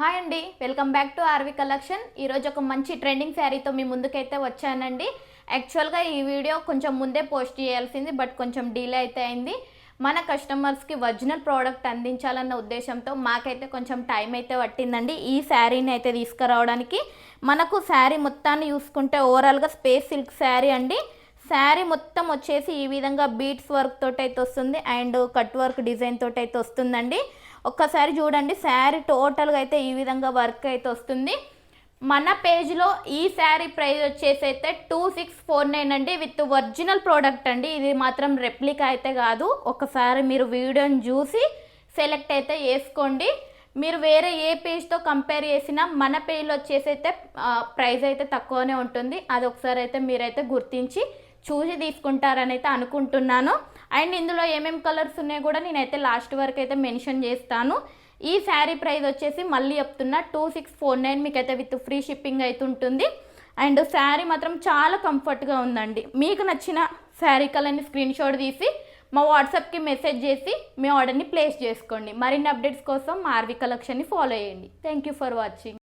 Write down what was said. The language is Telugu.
హాయ్ అండి welcome back to RV collection. ఈరోజు ఒక మంచి ట్రెండింగ్ శారీతో మీ ముందుకైతే వచ్చానండి. యాక్చువల్గా ఈ వీడియో కొంచెం ముందే పోస్ట్ చేయాల్సింది బట్ కొంచెం డిలే అయితే అయింది. మన కస్టమర్స్కి ఒరిజినల్ ప్రోడక్ట్ అందించాలన్న ఉద్దేశంతో మాకైతే కొంచెం టైం అయితే పట్టిందండి ఈ శారీని అయితే తీసుకురావడానికి. మనకు శారీ మొత్తాన్ని చూసుకుంటే ఓవరాల్గా స్పేస్ సిల్క్ శారీ అండి. శారీ మొత్తం వచ్చేసి ఈ విధంగా బీట్స్ వర్క్ తోటి అయితే వస్తుంది అండ్ కట్ వర్క్ డిజైన్ తోటి అయితే వస్తుందండి. ఒక్కసారి చూడండి శారీ టోటల్గా అయితే ఈ విధంగా వర్క్ అయితే వస్తుంది. మన పేజ్లో ఈ శారీ ప్రైస్ వచ్చేసి అయితే టూ సిక్స్ ఫోర్ నైన్ అండి. విత్ ఒరిజినల్ ప్రోడక్ట్ అండి. ఇది మాత్రం రెప్లికా అయితే కాదు. ఒకసారి మీరు వీడియోని చూసి సెలెక్ట్ అయితే చేసుకోండి. మీరు వేరే ఏ పేజ్తో కంపేర్ చేసినా మన పేజ్లో వచ్చేసి అయితే ప్రైస్ అయితే తక్కువనే ఉంటుంది. అది ఒకసారి అయితే మీరైతే గుర్తించి చూసి తీసుకుంటారని అయితే అనుకుంటున్నాను. అండ్ ఇందులో ఏమేమి కలర్స్ ఉన్నాయో కూడా నేనైతే లాస్ట్ వరకు అయితే మెన్షన్ చేస్తాను. ఈ శారీ ప్రైస్ వచ్చేసి మళ్ళీ చెప్తున్నా టూ సిక్స్ ఫోర్ నైన్ మీకు అయితే విత్ ఫ్రీ షిప్పింగ్ అయితే ఉంటుంది. అండ్ శారీ మాత్రం చాలా కంఫర్ట్గా ఉందండి. మీకు నచ్చిన శారీ కలర్ని స్క్రీన్ షాట్ తీసి మా వాట్సాప్కి మెసేజ్ చేసి మీ ఆర్డర్ని ప్లేస్ చేసుకోండి. మరిన్ని అప్డేట్స్ కోసం మా ఆర్వి కలెక్షన్ని ఫాలో చేయండి. Thank you for watching.